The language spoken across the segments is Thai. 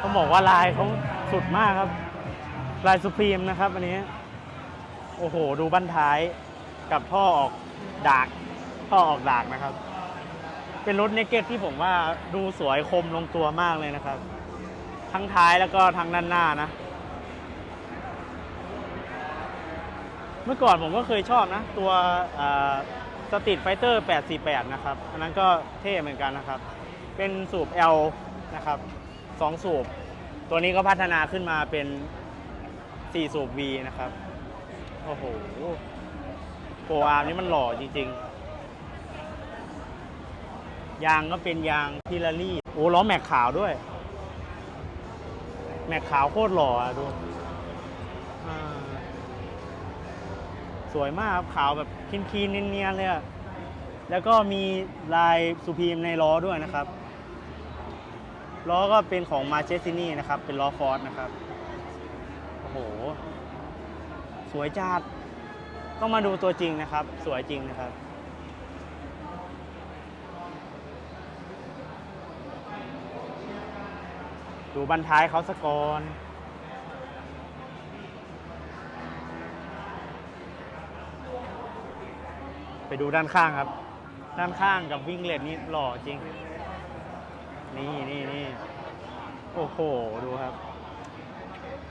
ต้องบอกว่าลายเขาสุดมากครับ ลายสุพรีมนะครับอันนี้ โอ้โห ดูบั้นท้ายกับท่อออกดาก ท่อออกดากนะครับ เป็นรถเนกเก็ตที่ผมว่าดูสวยคมลงตัวมากเลยนะครับ ทั้งท้ายแล้วก็ทั้งด้านหน้านะ เมื่อก่อนผมก็เคยชอบนะ ตัวสตรีทไฟเตอร์ 848 นะครับ อันนั้นก็เท่เหมือนกันนะครับ เป็นสูบ L นะครับ 2 สูบ ตัวนี้ก็พัฒนาขึ้นมาเป็น 4 สูบ V นะครับ โอ้โหโปรอาร์มนี่มันหล่อจริง ๆ ยางก็เป็นยางพิลารี่ โอ้ล้อแม็กขาวด้วย แม็กขาวโคตรหล่ออะดู สวยมากครับขาวแบบคีนๆเนียนๆเลยอะแล้วก็มีลายสุพีมในล้อด้วยนะครับ ล้อก็เป็นของมาเชสซินี่นะครับ เป็นล้อฟอร์ดนะครับ โอ้โห สวยจัดต้องมาดูตัวจริงนะครับ สวยจริงนะครับ ดูบันท้ายเขาสกอนไปดูด้านข้างครับ ด้านข้างกับวิ่งเลนนี่หล่อจริง นี่นี่ อ้โห ดูครับ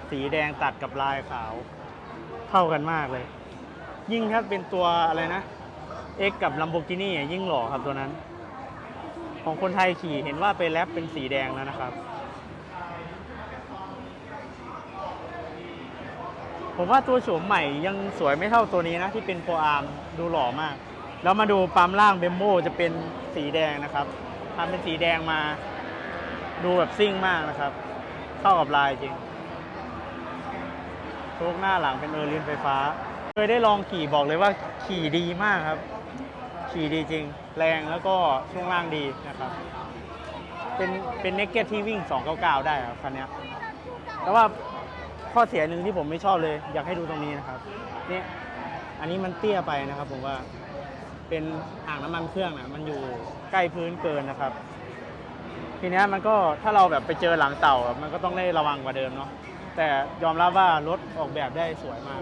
สีแดงตัดกับลายขาว เข้ากันมากเลย ยิ่งถ้าเป็นตัวอะไรนะ X กับ Lamborghini อ่ยิ่งหล่อครับตัวนั้น ของคนไทยขี่เห็นว่าไปแรปเป็นสีแดงแล้วนะครับ ผมว่าตัวโฉมใหม่ยังสวยไม่เท่าตัวนี้นะ ที่เป็นโปรอาร์มดูหล่อมาก แล้วมาดูปั๊มล่างเบมโบจะเป็นสีแดงนะครับทำเป็นสีแดงมา ดูแบบซิ่งมากนะครับ เข้ากับลายจริงโชคหน้าหลังเป็นเออร์ลินไฟฟ้า เคยได้ลองขี่บอกเลยว่าขี่ดีมากครับ ขี่ดีจริง แรงแล้วก็ช่วงล่างดีนะครับ เป็นเป็นเน็กเก็ตที่วิ่ง 299 ได้ครับคันนี้แต่ว่าข้อเสียหนึ่งที่ผมไม่ชอบเลย อยากให้ดูตรงนี้นะครับนี่อันนี้มันเตี้ยไปนะครับ ผมว่าเป็นอ่างน้ำมันเครื่องนะมันอยู่ใกล้พื้นเกินนะครับ ทีเนี้ยมันก็ถ้าเราแบบไปเจอหลังเต่ามันก็ต้องได้ระวังกว่าเดิมเนาะแต่ยอมรับว่ารถออกแบบได้สวยมาก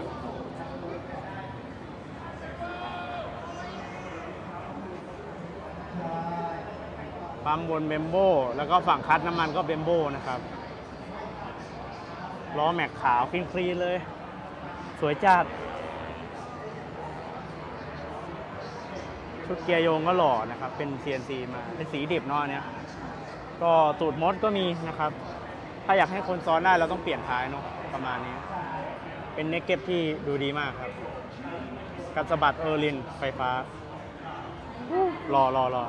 ปั๊มบนเบมโบแล้วก็ฝั่งคัดน้ำมันก็เบมโบนะครับล้อแม็กขาวคลีนคลีนเลย สวยจัดชุดเกียร์โยงก็หล่อนะครับ เป็น CNC มาเป็นสีดิบเนาะเนี้ย ก็ตูดมดก็มีนะครับ ถ้าอยากให้คนซ้อนได้เราต้องเปลี่ยนท้ายเนาะประมาณนี้ เป็นเนกเก็ตที่ดูดีมากครับกับสะบัดเออร์ลินไฟฟ้ารอรอรอ